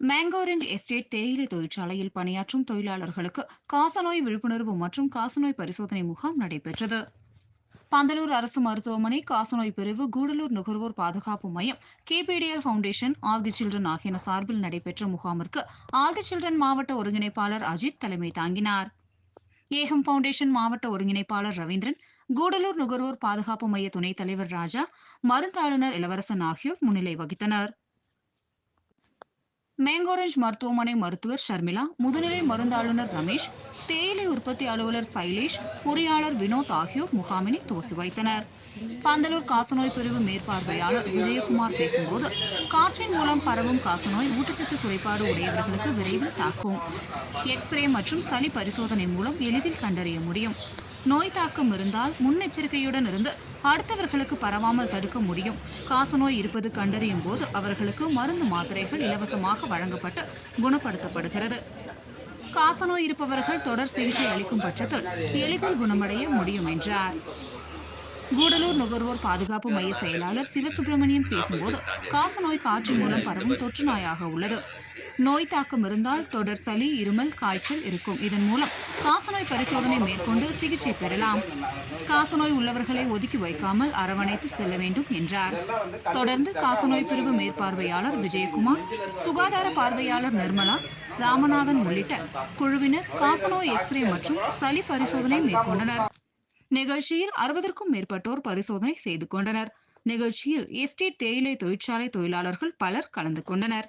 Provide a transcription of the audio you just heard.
மேங்கோரஞ்ச் estate தேயிலை தொழிற்சாலையில் பணியாற்றும் தொழிலாளர்களுக்கு காசநோய் விழிப்புணர்வு மற்றும் காசநோய் பரிசோதனை முகாம் நடைபெற்றது. பந்தலூர் அரசு மருத்துவமனை காசநோய் பிரிவு கூடலூர் நுகர்வோர் பாதுகாப்பு மையம் KPTL foundation all the children ஆகியன சார்பில் நடைபெற்ற முகாமிற்கு ஆல் தி சில்ட்ரன் மாவட்ட ஒருங்கிணைப்பாளர் அஜித் தலைமை தாங்கினார். ஏகம் ஃபவுண்டேஷன் மாவட்ட ஒருங்கிணைப்பாளர் ரவீந்திரன் கூடலூர் நுகர்வோர் பாதுகாப்பு மைய துணைத் தலைவர் ராஜா மருந்தாளுநர் இளவரசன் ஆகியோர் முன்னிலை வகித்தனர். மேங்கோரஞ்ச் மருத்துவமனை மருத்துவர் ஷர்மிளா முதுநிலை மருந்தாளுநர் ரமேஷ் தேயிலை உற்பத்தி அலுவலர் சைலேஷ் பொறியாளர் வினோத் ஆகியோர் முகாமினை துவக்கி வைத்தனர். பந்தலூர் காசநோய் பிரிவு மேற்பார்வையாளர் விஜயகுமார் பேசும்போது காற்றின் மூலம் பரவும் காசநோய் ஊட்டச்சத்து குறைபாடு உடையவர்களுக்கு விரைவில் தாக்கும். எக்ஸ்ரே மற்றும் சளி பரிசோதனை மூலம் எளிதில் கண்டறிய முடியும். நோய் தாக்கம் இருந்தால் முன்னெச்சரிக்கையுடன் இருந்து அடுத்தவர்களுக்கு பரவாமல் தடுக்க முடியும். காசநோய் இருப்பது கண்டறியும் போது அவர்களுக்கு மருந்து மாத்திரைகள் இலவசமாக வழங்கப்பட்டு குணப்படுத்தப்படுகிறது. காசநோய் இருப்பவர்கள் தொடர் சிகிச்சை அளிக்கும் பட்சத்தில் எளிதில் குணமடைய முடியும் என்றார். கூடலூர் நுகர்வோர் பாதுகாப்பு மைய செயலாளர் சிவசுப்பிரமணியம் பேசும்போது காசநோய் காற்றின் மூலம் பரவும் தொற்று நோயாக உள்ளது. நோய் தாக்கம் இருந்தால் தொடர் சளி இருமல் காய்ச்சல் இருக்கும். இதன் மூலம் காசநோய் பரிசோதனை மேற்கொண்டு சிகிச்சை பெறலாம். காசநோய் உள்ளவர்களை ஒதுக்கி வைக்காமல் அரவணைத்து செல்ல வேண்டும் என்றார். தொடர்ந்து காசநோய் பிரிவு மேற்பார்வையாளர் விஜயகுமார் சுகாதார பார்வையாளர் நிர்மலா ராமநாதன் உள்ளிட்ட குழுவினர் காசநோய் எக்ஸ்ரே மற்றும் சளி பரிசோதனை மேற்கொண்டனர். நிகழ்ச்சியில் அறுபதற்கும் மேற்பட்டோர் பரிசோதனை செய்து கொண்டனர். நிகழ்ச்சியில் எஸ்டேட் தேயிலை தொழிற்சாலை தொழிலாளர்கள் பலர் கலந்து கொண்டனர்.